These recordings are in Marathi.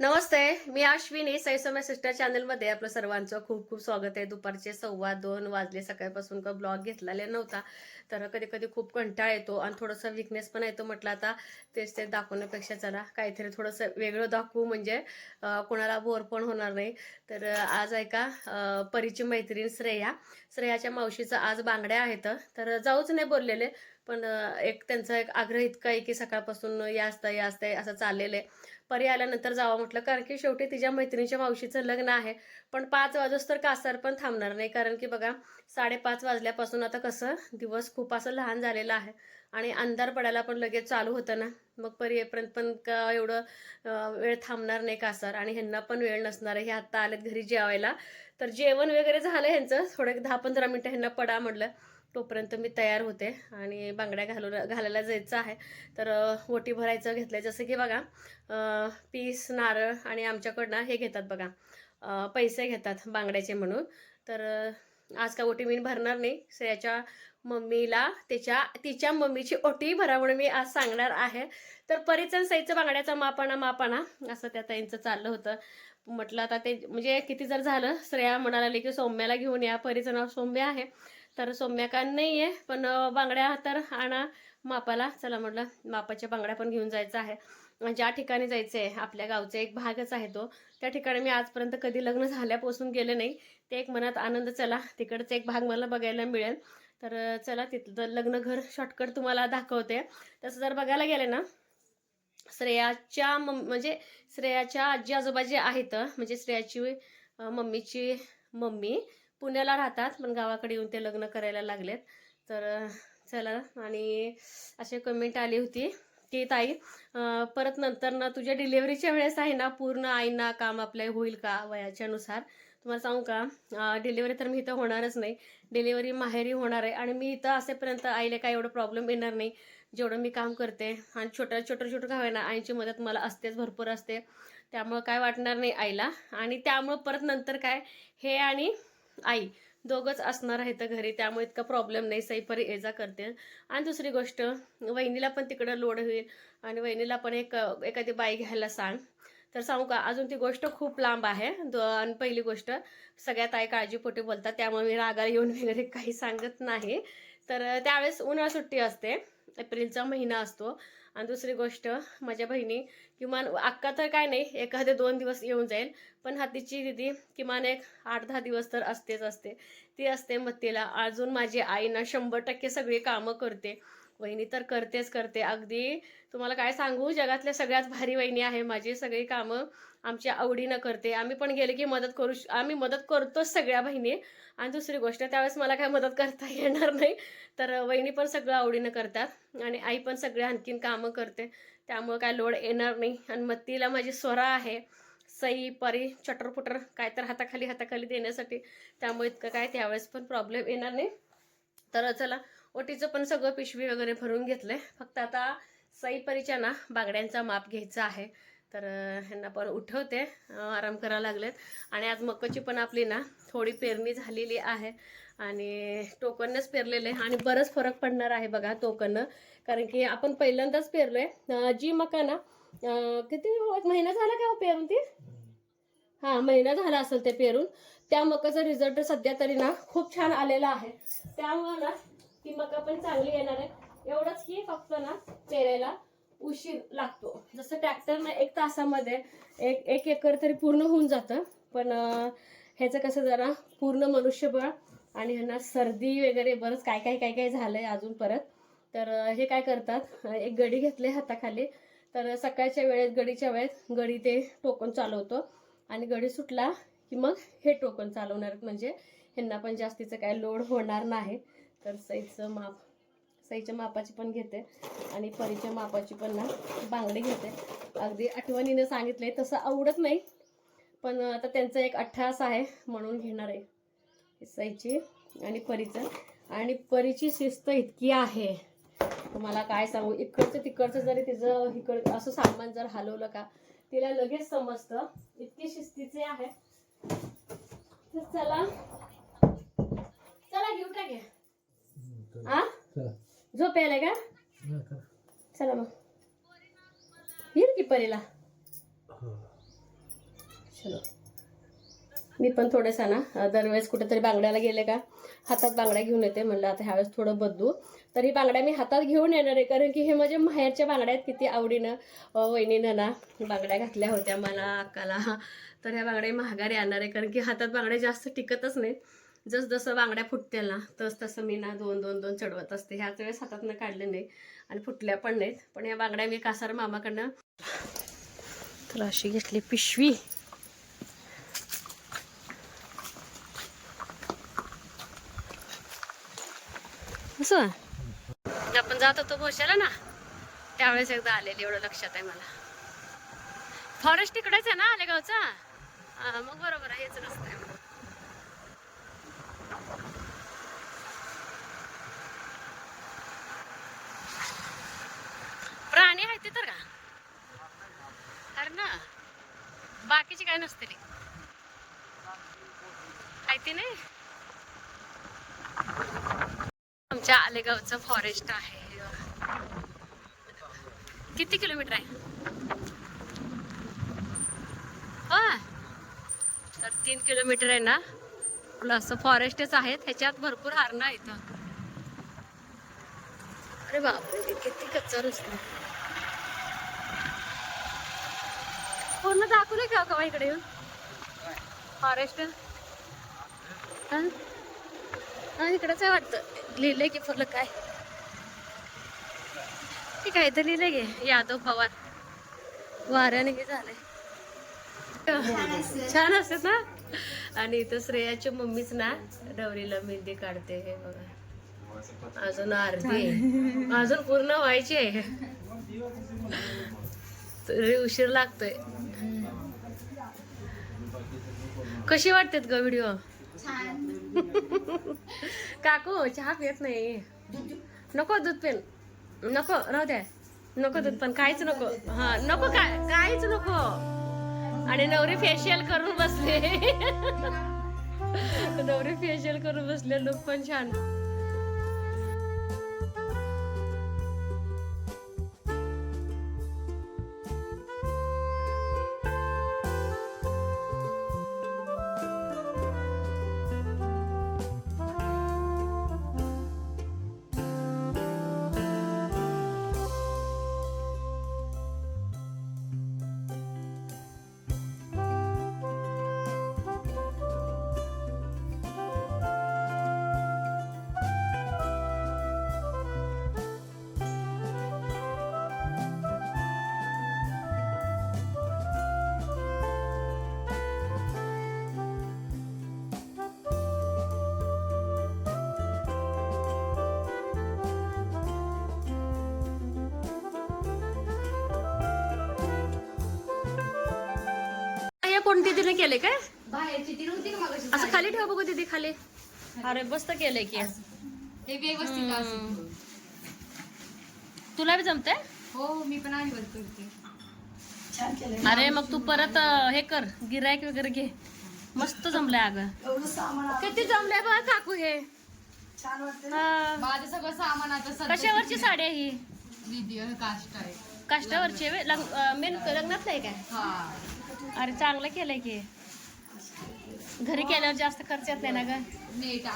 नमस्ते मी अश्विनी सैसोम्या सिस्टर चॅनलमध्ये आपलं सर्वांचं खूप खूप स्वागत आहे. दुपारचे सव्वा दोन वाजले सकाळपासून का ब्लॉग घेतलेला नव्हता तर कधी कधी खूप कंटाळ येतो आणि थोडासा विकनेस पण येतो म्हटलं आता तेच ते दाखवण्यापेक्षा चला काहीतरी थोडंसं वेगळं दाखवू म्हणजे कोणाला बोर पण होणार नाही. तर आज ऐका परीची मैत्रीण श्रेया. श्रेयाच्या मावशीचं आज बांगड्या आहेत तर जाऊच नाही बोललेले पण एक त्यांचा एक आग्रह इतका आहे की सकाळपासून या असतं या असतंय असं चाललेलं आहे. परी आल्यानंतर जावं म्हटलं. कारण की शेवटी तिच्या मैत्रिणीच्या मावशीचं लग्न आहे. पण पाच वाजोस तर कासार पण थांबणार नाही. कारण की बघा साडेपाच वाजल्यापासून आता कसं दिवस खूप असं लहान झालेलं आहे. आणि अंधार पडायला पण लगेच चालू होतं ना. मग परी येपर्यंत पण का एवढं वेळ थांबणार नाही कासार. आणि ह्यांना पण वेळ नसणार हे आत्ता आलेत घरी जेवायला. तर जेवण वगैरे झालं ह्यांचं. थोडं दहा पंधरा मिनटं ह्यांना पडा म्हटलं. तोपर्यंत मी तयार होते आणि बांगड्या घालून घालायला जायचं आहे. तर ओटी भरायचं घेतलं जसं की बघा पीस नारळ आणि आमच्याकडनं हे घेतात बघा. पैसे घेतात बांगड्याचे म्हणून. तर आज का ओटी मी भरणार नाही. श्रेयाच्या मम्मीला त्याच्या तिच्या मम्मीची ओटी भरा म्हणून मी आज सांगणार आहे. तर परिचन साईचं बांगड्याचा मापाना मापाना असं त्या ताईंचं चाललं होतं. म्हटलं आता ते म्हणजे किती जर झालं श्रेया म्हणाला की सौम्याला घेऊन या. परीचं नाव सौम्य आहे. तर सौम्या नाही आहे पण बांगड्या तर आणा. मापाला चला म्हटलं मापाच्या बांगड्या पण घेऊन जायचं आहे. ज्या ठिकाणी जायचं आहे आपल्या गावचा एक भागच आहे तो. त्या ठिकाणी मी आजपर्यंत कधी लग्न झाल्यापासून गेले नाही. ते एक मनात आनंद चला तिकडचा एक भाग मला बघायला मिळेल. तर चला तिथलं लग्न घर शॉर्टकट तुम्हाला दाखवते. तसं जर बघायला गेले ना श्रेयाच्या मम म्हणजे श्रेयाच्या आजी आजोबा जे आहेत म्हणजे श्रेयाची मम्मीची मम्मी पुण्याला राहतात पण गावाकडे येऊन ते लग्न करायला लागलेत. तर चला. आणि असे कमेंट आली होती की ताई परत नंतर ना तुझ्या डिलेवरीच्या वेळेस आहे ना पूर्ण आईना काम आपल्या होईल का वयाच्यानुसार? तुम्हाला सांगू का? डिलिव्हरी तर मी इथं होणारच नाही. डिलिव्हरी माहेरी होणार आहे. आणि मी इथं असेपर्यंत आईला काय एवढं प्रॉब्लेम येणार नाही. जेवढं मी काम करते. आणि छोटं छोटं छोटं आहे ना आईची मदत मला असतेच भरपूर असते. त्यामुळं काय वाटणार नाही आईला. आणि त्यामुळं परत नंतर काय? हे आणि आई दोघंच असणार आहेत घरी त्यामुळे इतका प्रॉब्लेम नाही. सईपरी ये जा करते. आणि दुसरी गोष्ट वहिनीला पण तिकडं लोड होईल. आणि वहिनीला पण एक एखादी बाई घ्यायला सांग. तर सांगू का अजून ती गोष्ट खूप लांब आहे. आणि पहिली गोष्ट सगळ्यात आई काळजीपोटी बोलतात. त्यामुळे मी रागाला येऊन वगैरे काही सांगत नाही. तर त्यावेळेस उन्हाळा सुट्टी असते. एप्रिलचा महिना असतो. आणि दुसरी गोष्ट माझ्या बहिणी किमान अक्का तर काय नाही एखादे दोन दिवस येऊन जाईल. पण हातीची दिदी किमान एक आठ दहा दिवस तर असतेच असते. ती असते मत्तीला अजून माझी आई ना शंभर टक्के सगळी कामं करते. वहिनी तर करतेच करते. अगदी तुम्हाला काय सांगू जगातल्या सगळ्यात भारी वहिनी आहे माझी. सगळी कामं आमच्या आवडीनं करते. आम्ही पण गेले की मदत करू श- आम्ही मदत करतोच सगळ्या बहिणी. आणि दुसरी गोष्ट त्यावेळेस मला काय मदत करता येणार नाही. तर वहिनी पण सगळं आवडीनं करतात. आणि आई पण सगळे आणखीन कामं करते. त्यामुळं काय लोड येणार नाही. आणि मत्तीला माझी स्वरा आहे. सई परी चटरपुटर काय तर हाताखाली हाताखाली देण्यासाठी. त्यामुळे इतकं काय त्यावेळेस पण प्रॉब्लेम येणार नाही. तर चला ओटीचं पण सगळं पिशवी वगैरे भरून घेतलंय. फक्त आता सई परीच्या ना बागड्यांचा माप घ्यायचा आहे. तर ह्यांना पण उठवते. आराम करायला लागलेत. आणि आज मकाची पण आपली ना थोडी पेरणी झालेली आहे. आणि टोकनच पेरलेलं. आहे आणि बरंच फरक पडणार आहे बघा टोकननं. कारण की आपण पहिल्यांदाच पेरलोय. आहे जी मका ना किती एक महिना झाला का हो पेरून ती? हा महिना झाला असेल ते पेरून. त्या मकाचा रिझल्ट सध्या तरी ना खूप छान आलेला आहे. त्यामुळं ना ती मका पण चांगली येणार आहे. एवढंच की फक्त ना पेरायला उशीर लागतो. जसं ट्रॅक्टरनं एक तासामध्ये एक एक एकर तरी पूर्ण होऊन जातं. पण ह्याचं कसं जरा पूर्ण मनुष्यबळ आणि ह्यांना सर्दी वगैरे बरंच काय काय काय काय झालंय अजून परत. तर हे काय करतात एक गडी घेतले हाताखाली. तर सकाळच्या वेळेत गडीच्या वेळेत गडी ते टोकन चालवतो. आणि गडी सुटला की मग हे टोकन चालवणार. म्हणजे ह्यांना पण जास्तीचं काय लोड होणार नाही. तर सईचं माप सईच्या मापाची पण घेते आणि परीच्या मापाची पण ना बांगडी घेते. अगदी आठवणीनं सांगितलंय तसं आवडत नाही पण आता त्यांचा एक अठ्ठास आहे म्हणून घेणार आहे सईची आणि परीचं. आणि परीची शिस्त इतकी आहे. तुम्हाला काय सांगू इकडचं तिकडचं जरी तिचं इकड असं सामान जर हलवलं का तिला लगेच समजतं इतकी शिस्तीचे आहे. तर चला चला घेऊ का घ्या आ? झोप यायला का? चला मग. येईल की परीला. चलो. मी पण थोडेसा ना दरवेळेस कुठेतरी बांगड्याला गेले का हातात बांगड्या घेऊन येते म्हणलं आता ह्यावेळेस थोडं बदलू. तर ही बांगड्या मी हातात घेऊन येणार आहे कारण की हे माझ्या माहेरच्या बांगड्या आहेत किती आवडीनं. वहिनीनं ना बांगड्या घातल्या होत्या मला अक्काला. तर ह्या बांगड्या महागारी आणणार आहे कारण की हातात बांगड्या जास्त टिकतच नाही जसजसं बांगड्या फुटतील ना तस तसं मी ना दोन दोन दोन चढवत असते. ह्याच वेळेस हातातनं काढले नाही आणि फुटल्या पण नाहीत. पण या बांगड्या मी कासार मामाकडनं तर अशी घेतली पिशवी. असं? आपण जात होतो भोशाला ना त्यावेळेस एकदा आलेली एवढं लक्षात आहे मला. फॉरेस्ट तिकडेच आहे ना आलेगावचा? मग बरोबर आहे हेच रस्ता आहे. प्राणी आहे ते तर का? अरे ना. बाकीची काय नसते रे आहे नाही? आमच्या आलेगावचं फॉरेस्ट आहे. किती किलोमीटर आहे? हा तर तीन किलोमीटर आहे ना. प्लस फॉरेस्टच आहेत ह्याच्यात भरपूर हारणं आहेत अरे बापरे किती कच्चा रस्ता पूर्ण दाखवले का कवा इकडे येऊन? फॉरेस्ट हा? इकडंच आहे वाटतं. लिहिलंय की फुलं काय? ठीक आहे तर लिहिलंय गे यादव पवार. वाऱ्याने हे झालंय. छान असतात ना? आणि इथं श्रेयाच्या मम्मीच ना डवरीला मेहंदी काढते हे बघा. अजून अर्धी. अजून पूर्ण व्हायची आहे. तरी उशीर लागतोय. कशी वाटतात ग व्हिडिओ काकू चहा पित नाही. नको दूध पेन नको राहू द्या. नको दूध पण काहीच नको. हा नको काय काहीच नको. आणि नवरी फेशियल करून बसले. नवरी फेशियल करून बसले लुक पण छान. हे कोणती दिने केले काय असं खाली ठेव बघू दीदी खाली. अरे मस्त केलंय की. तुला बी जमतंय? हो मी पण करते अरे मग तू परत हे कर गिरायक वगैरे घे. मस्त जमलंय अगं. किती जमलंय बघ काकू हे. हा. माझं सगळं सामान आता कशावरची साडी आहे ही? दीदी कास्ट आहे. काष्टावरची आहे लग्नात नाही काय? हा. अरे चांगलं केलंय की. घरी केल्यावर जास्त खर्च येत नाही ना ग? नेट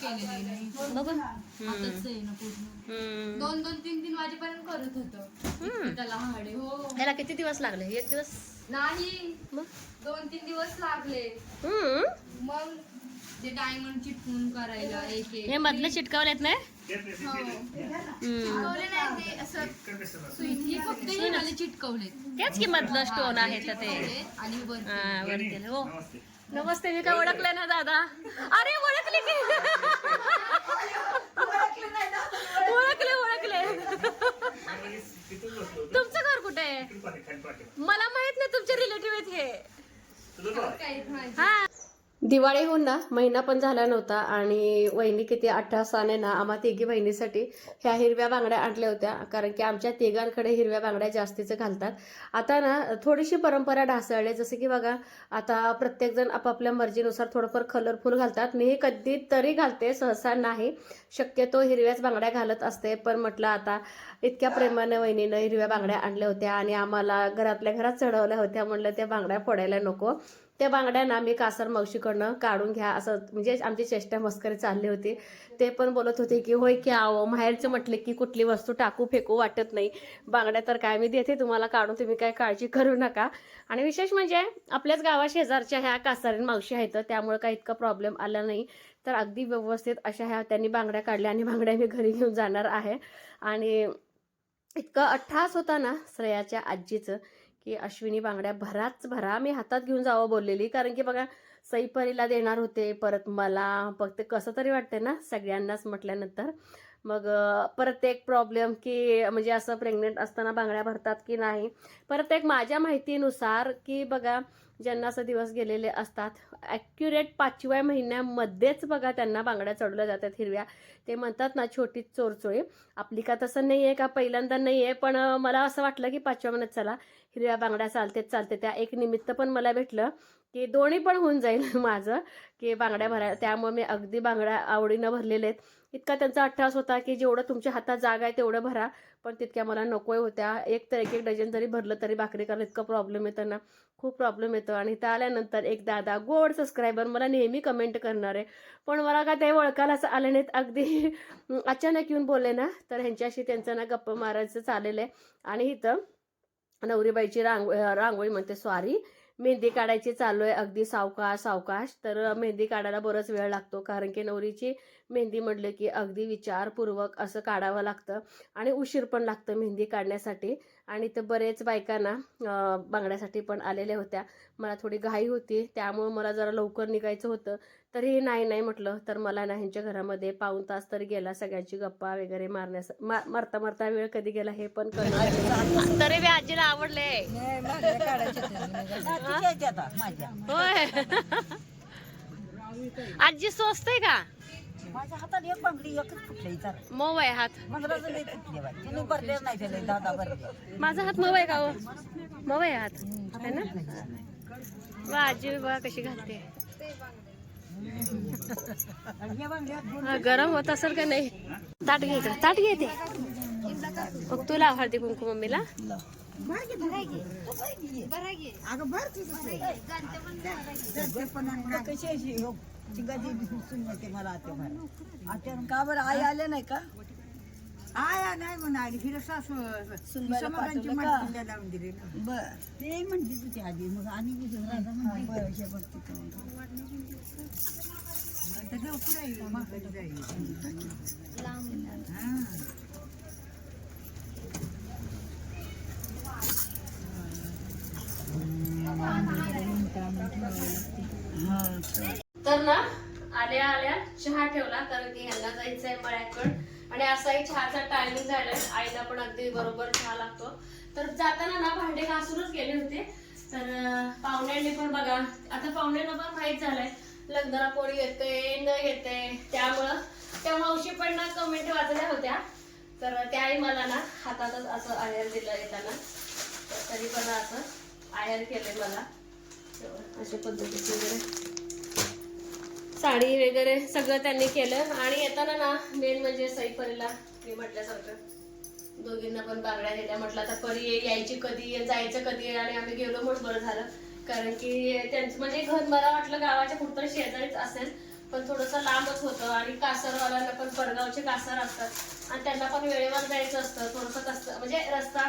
केलेली नाही. बघू. हातच आहे ना पूर्ण. दोन दोन तीन तीन वाजेपर्यंत करत होतो. त्याला हाडे हो. किती दिवस लागले? एक दिवस? नाही. मग? दोन तीन दिवस लागले. मग ते डायमंड चिटकून करायला एक एक. हे मधलं चिटकावलेत नाही हो. हम्म. चिटकवले नाही ते असं सुई ही फक्त हे मला चिटकवले तेच की मधलं स्टोन आहे तर ते. आणि वर हा. हो. नमस्ते. मी काय ओळखलंय ना दादा? अरे ओळखले की? ओळखले ओळखले. तुमचं घर कुठे? आहे मला माहीत नाही तुमचे रिलेटिव्ह आहेत हे. काही दिवाळी होऊन दिवाळीहून ना महिना पण झाला नव्हता आणि वहिनी किती अठरा साने ना आम्हा तिघी बहिणीसाठी ह्या हिरव्या बांगड्या आणल्या होत्या. कारण की आमच्या तिघांकडे हिरव्या बांगड्या जास्तीचं घालतात. आता ना थोडीशी परंपरा ढासळली. जसं की बघा आता प्रत्येकजण आपापल्या मर्जीनुसार थोडंफार कलरफुल घालतात. मी कधी तरी घालते सहसा नाही. शक्यतो हिरव्याच बांगड्या घालत असते. पण म्हटलं आता इतक्या प्रेमाने वहिनीनं हिरव्या बांगड्या आणल्या होत्या आणि आम्हाला घरातल्या घरात चढवल्या होत्या. म्हटलं त्या बांगड्या फोडायला नको. त्या बांगड्यांना आम्ही मी कासर मावशीकडनं काढून घ्या असं म्हणजे आमची चेष्टा मस्करी चालली होती. ते पण बोलत होते की होय की आहो माहेरचं म्हटले की कुठली वस्तू टाकू फेकू वाटत नाही. बांगड्या तर काय मी देते तुम्हाला काढून तुम्ही काय काळजी करू नका. आणि विशेष म्हणजे आपल्याच गावा शेजारच्या ह्या कासारीन मावशी आहेत त्यामुळे काही इतका प्रॉब्लेम आला नाही. तर अगदी व्यवस्थित अशा ह्या त्यांनी बांगड्या काढल्या आणि बांगड्या मी घरी घेऊन जाणार आहे. आणि इतकं अठ्ठास होता ना श्रेयाच्या आजीचं की अश्विनी बांगड्या भराच भरा मी हातात घेऊन जावं बोललेली. कारण की बघा सईपरीला देणार होते परत मला फक्त कसं तरी वाटते ना सगळ्यांनाच म्हटल्यानंतर. मग परत एक प्रॉब्लेम की म्हणजे असं प्रेग्नेंट असताना बांगड्या भरतात की नाही? परत एक माझ्या माहितीनुसार की बघा ज्यांना असं दिवस गेलेले असतात. ॲक्युरेट पाचव्या महिन्यामध्येच बघा त्यांना बांगड्या चढवल्या जातात हिरव्या. ते म्हणतात ना छोटी चोरचोळी. आपली का तसं नाही आहे का? पहिल्यांदा नाही आहे पण मला असं वाटलं की पाचव्या महिन्यात चला हिरव्या बांगड्या चालतेच चालते. त्या एक निमित्त पण मला भेटलं की दोन्ही पण होऊन जाईल माझं की बांगड्या भरायला त्यामुळे मी अगदी बांगड्या आवडीनं भरलेले आहेत. इतका त्यांचा अठ्ठास होता की जेवढं तुमच्या हातात जागा आहे तेवढं भरा. पण तितक्या मला नकोय होत्या. एक तर एक एक डझन जरी भरलं तरी भाकरी करायला इतकं प्रॉब्लेम येतं ना. खूप प्रॉब्लेम येतो. आणि त्या आल्यानंतर एक दादा गोड सबस्क्रायबर मला नेहमी कमेंट करणार. आहे पण मला का ते ओळखायला असं नाहीत. अगदी अचानक येऊन बोलले ना तर ह्यांच्याशी त्यांचं ना गप्प मारायचं चाललेलं आहे. आणि इथं नवरीबाईची रांग रांगोळी म्हणते सॉरी मेहंदी काढायची चालू आहे. अगदी सावकाश सावकाश. तर मेहंदी काढायला बरंच वेळ लागतो. कारण की नवरीची मेहंदी म्हटलं की अगदी विचारपूर्वक असं काढावं लागतं. आणि उशीर पण लागतं मेहंदी काढण्यासाठी. आणि तर बरेच बायकांना बांगड्यासाठी पण आलेल्या होत्या. मला थोडी घाई होती त्यामुळं मला जरा लवकर निघायचं होतं. तरी नाही नाही म्हटलं तर मला ना ह्यांच्या घरामध्ये पाऊण तास तरी गेला सगळ्यांची गप्पा वगैरे मारण्यास मा मारता मारता वेळ कधी गेला हे पण कळलं तरी बी आजीला आवडले. होय. आजी स्वस्त आहे का? माझ्या हातात एक बांगडी एकच फुटली तर मऊ आहे हात. पंधरा जण फुटले बाई. तिने भरले नाही त्याला दादा भरले. माझा हात मऊ आहे का हो? मऊ आहे हात. है ना? वा आजी बा कशी घालते. हा, गरम होत असेल का नाही? ताट घे इकडं, ताट घे ते. मग तुला हळदी कुंकू मम्मीला. अगं भर कशी हो चिंगाची सुनते मला आते भर अचानक का बरं आई आले नाही का? आया नाही म्हणाली हिला सासू सुनबाईला समाजांची पाठवलं का? माणसं लावून दिली ना. बर. ते म्हणते तुझी आधी मग आणि म्हणते बरं. आता जाऊ पुढे. माघारी जाईल. हा. मुलांना आल्या आल्या चहा ठेवला कारण की ह्यांना जायचंय मळ्याकड. आणि असाही चहाचा टायमिंग झालाय. आईला पण अगदी बरोबर चहा लागतो. तर जाताना ना भांडे घासूनच गेले होते. तर पाहुण्यांनी पण बघा आता पाहुण्यांना पण माहीत झालंय लग्नाला कोणी येते न येते त्यामुळं त्या मावशी पण ना कमेंट वाचल्या होत्या. तर त्याही मला ना हातातच असं आयर दिलं येताना. तरी पण असं आयर केलंय मला. अशा पद्धतीचे वगैरे. साडी वगैरे सगळं त्यांनी केलं. आणि येताना ना मेन म्हणजे सईपरीला मी म्हटल्यासारखं दोघींना पण बांगड्या दिल्या. म्हटलं आता परी यायची कधी जायचं कधी आणि आम्ही गेलो म्हणून बरं झालं. कारण की त्यांचं म्हणजे घर मला वाटलं गावाच्या कुठतरी शेजारीच असेल. पण थोडंसं लांबच होतं. आणि कासरवाल्यांना पण परगावचे कासर असतात. आणि त्यांना पण वेळेवर जायचं असतं. थोडंसं कसं म्हणजे रस्ता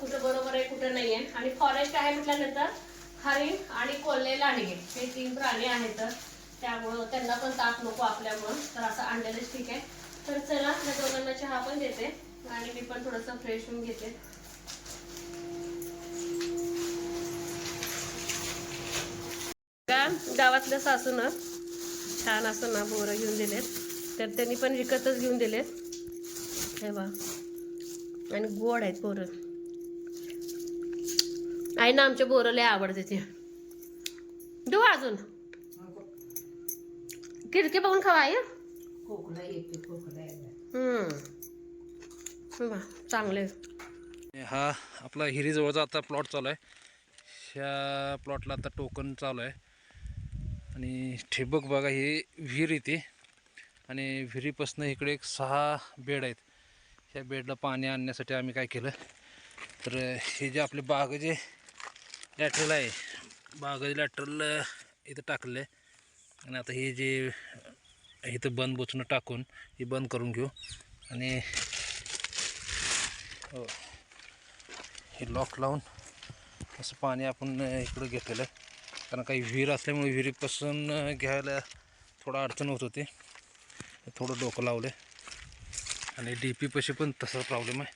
कुठं बरोबर आहे कुठं नाही आहे आणि फॉरेस्ट आहे म्हटल्यानंतर हरिण आणि कोल्हे लांडगे हे तीन प्राणी आहेत. त्यामुळं त्यांना पण ताप नको आपल्यामुळं. तर असं आणलेलंच ठीक आहे. तर चला या दोघांना चहा पण देते आणि मी पण थोडंसं फ्रेश होऊन घेते. गावातल्या सासूनं छान असं ना बोरं घेऊन दिलेत. तर त्यांनी पण विकतच घेऊन दिलेत. हे बा आणि गोड आहेत बोरं. आई ना आमच्या बोरं लय आवडते ते. देऊ अजून? खिडकी बघून खावा आहे खोकला येते चांगले हा आपला हिरीजवळचा आता प्लॉट चालू आहे. ह्या प्लॉटला आता टोकन चालू आहे. आणि ठिबक बघा ही विहीर येते आणि विहिरीपासून इकडे एक सहा बेड आहेत. ह्या बेडला पाणी आणण्यासाठी आम्ही काय केलं? तर हे जे आपले बाग जे लॅटरल आहे बागाचे लॅटरल इथं टाकलं आहे. आणि आता हे जे इथं बंद बोचणं टाकून हे बंद करून घेऊ. आणि हो, हे लॉक लावून असं पाणी आपण इकडं घेतलेलं आहे. कारण काही विहीर असल्यामुळे विहिरीपासून घ्यायला थोडं अडचण होत होती. थोडं डोकं लावलं आणि डी पी पशी पण तसाच प्रॉब्लेम आहे.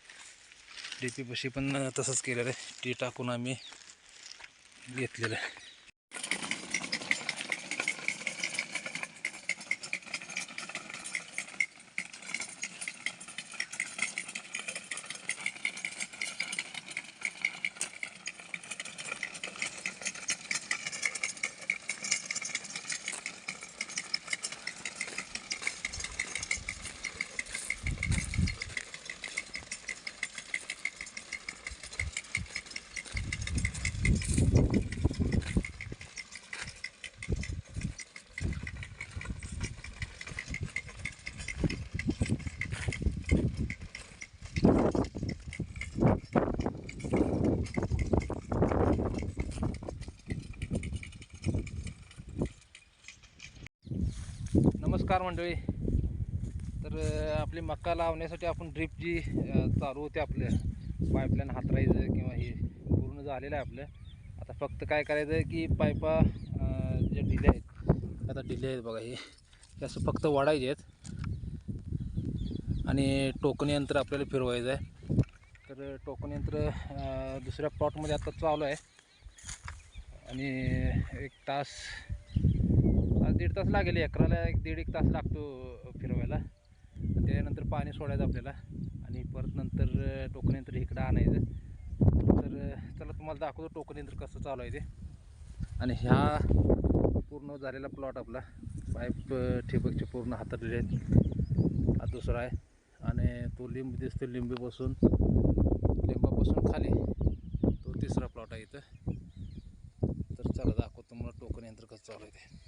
डी पी पशी पण तसंच केलेलं आहे. टी टाकून आम्ही घेतलेलं आहे. नमस्कार मंडळी. तर आपली मक्का लावण्यासाठी आपण ड्रीप जी चालू होते आपल्या पाईपलाईन हातरायचं किंवा हे पूर्ण झालेलं आहे आपलं. आता फक्त काय करायचं आहे की पायपा जे डिले आहेत आता डिले आहेत बघा हे. असं फक्त वाढायचे आहेत. आणि टोकन यंत्र आपल्याला फिरवायचं आहे. तर टोकन यंत्र दुसऱ्या प्लॉटमध्ये आता चालू आहे. आणि एक तास दीड तास लागेल एकराला एक दीड एक तास लागतो फिरवायला. त्यानंतर पाणी सोडायचं आपल्याला आणि परत नंतर टोकन यंत्र इकडं आणायचं. तर चला तुम्हाला दाखवतो टोकन यंत्र कसं चालू आहे. ते आणि ह्या पूर्ण झालेला प्लॉट आपला. पाईप ठिबकचे पूर्ण हाताळलेले आहेत. हा दुसरा आहे. आणि तो लिंब दिसतो लिंबीपासून. लिंबापासून खाली. तो तिसरा प्लॉट आहे इथं. तर चला दाखवतो तुम्हाला टोकन यंत्र कसं चालू आहे. ते